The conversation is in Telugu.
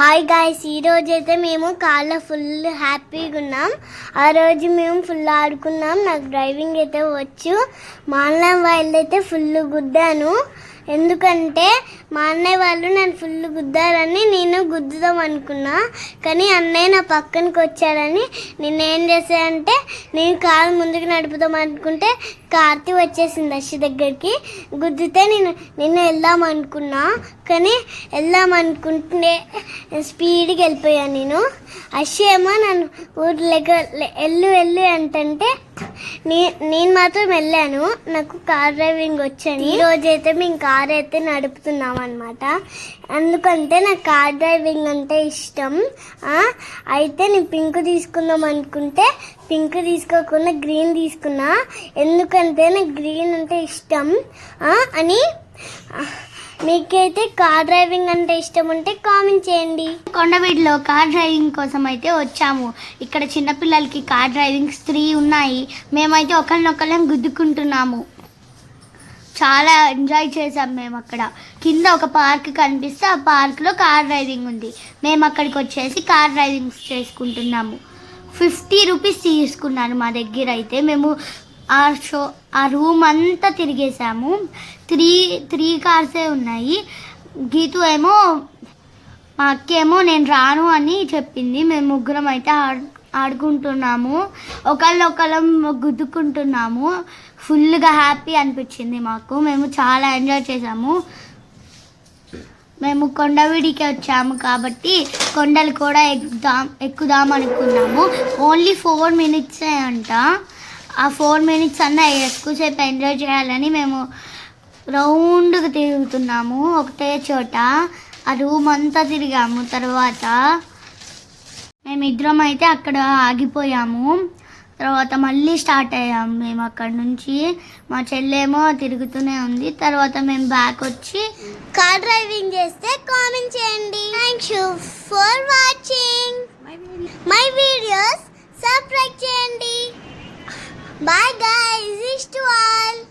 హాయ్ గాయస్ ఈ అయితే మేము కార్లో ఫుల్ హ్యాపీగా ఉన్నాం. ఆ రోజు మేము ఫుల్ ఆడుకున్నాం. నాకు డ్రైవింగ్ అయితే వచ్చు. మా అన్నయ్య వాళ్ళు అయితే ఫుల్ గుద్దాను ఎందుకంటే మా అన్నయ్య వాళ్ళు నన్ను ఫుల్ గుద్దారని నేను గుద్దుదాం అనుకున్నా. కానీ అన్నయ్య నా పక్కనకి వచ్చాడని నేను ఏం చేశానంటే నేను కారు ముందుకు నడుపుదాం అనుకుంటే కార్తీ వచ్చేసింది అశ్వ దగ్గరికి. గుద్దితే నేను నిన్ను వెళ్దాం అనుకున్నా. కానీ వెళ్దాం అనుకుంటే స్పీడ్కి వెళ్ళిపోయాను నేను. అశ్వ ఏమో నన్ను ఊర్లోకి వెళ్ళు వెళ్ళు అంటంటే నేను మాత్రం వెళ్ళాను. నాకు కార్ డ్రైవింగ్ వచ్చాను. ఈ రోజు అయితే మేము కార్ అయితే నడుపుతున్నాం అనమాట ఎందుకంటే నాకు కార్ డ్రైవింగ్ అంటే ఇష్టం. అయితే నేను పింక్ తీసుకుందాం అనుకుంటే పింక్ తీసుకోకుండా గ్రీన్ తీసుకున్నా. ఎందుకంటే నాకు గ్రీన్ అంటే ఇష్టం. అని మీకైతే కార్ డ్రైవింగ్ అంటే ఇష్టం ఉంటే కామెంట్ చేయండి. కొండవీడిలో కార్ డ్రైవింగ్ కోసం అయితే వచ్చాము. ఇక్కడ చిన్నపిల్లలకి కార్ డ్రైవింగ్ త్రీ ఉన్నాయి. మేమైతే ఒకరినొకరం గుద్దుకుంటున్నాము. చాలా ఎంజాయ్ చేసాం మేము అక్కడ. కింద ఒక పార్క్ కనిపిస్తే ఆ పార్క్లో కార్ డ్రైవింగ్ ఉంది. మేము అక్కడికి వచ్చేసి కార్ డ్రైవింగ్ చేసుకుంటున్నాము. ఫిఫ్టీ రూపీస్ తీసుకున్నారు మా దగ్గర అయితే. మేము ఆ షో ఆ రూమ్ అంతా తిరిగేసాము త్రీ త్రీ కార్సే ఉన్నాయి. గీతు ఏమో మా అక్కేమో నేను రాను అని చెప్పింది. మేము ముగ్గురం అయితే ఆడు ఆడుకుంటున్నాము. ఒకళ్ళొకళ్ళం గుద్దుకుంటున్నాము. ఫుల్గా హ్యాపీ అనిపించింది మాకు. మేము చాలా ఎంజాయ్ చేసాము మేము కొండవిడికి వచ్చాము కాబట్టి కొండలు కూడా ఎక్కుదాం ఎక్కుదాం అనుకున్నాము. ఓన్లీ ఫోర్ మినిట్సే అంట. ఆ ఫోర్ మినిట్స్ అన్న ఎక్కువసేపు ఎంజాయ్ చేయాలని మేము రౌండ్గా తిరుగుతున్నాము ఒకటే చోట. ఆ రూమ్ అంతా తిరిగాము తర్వాత. మేమిద్దరం అయితే అక్కడ ఆగిపోయాము. తర్వాత మళ్ళీ స్టార్ట్ అయ్యాము మేము అక్కడ నుంచి. మా చెల్లేమో తిరుగుతూనే ఉంది. తర్వాత మేము బ్యాక్ వచ్చి కార్ డ్రైవింగ్ చేస్తే కామెంట్ చేయండి. Thank you for watching my videos subscribe చేయండి. Bye guys, wish to all.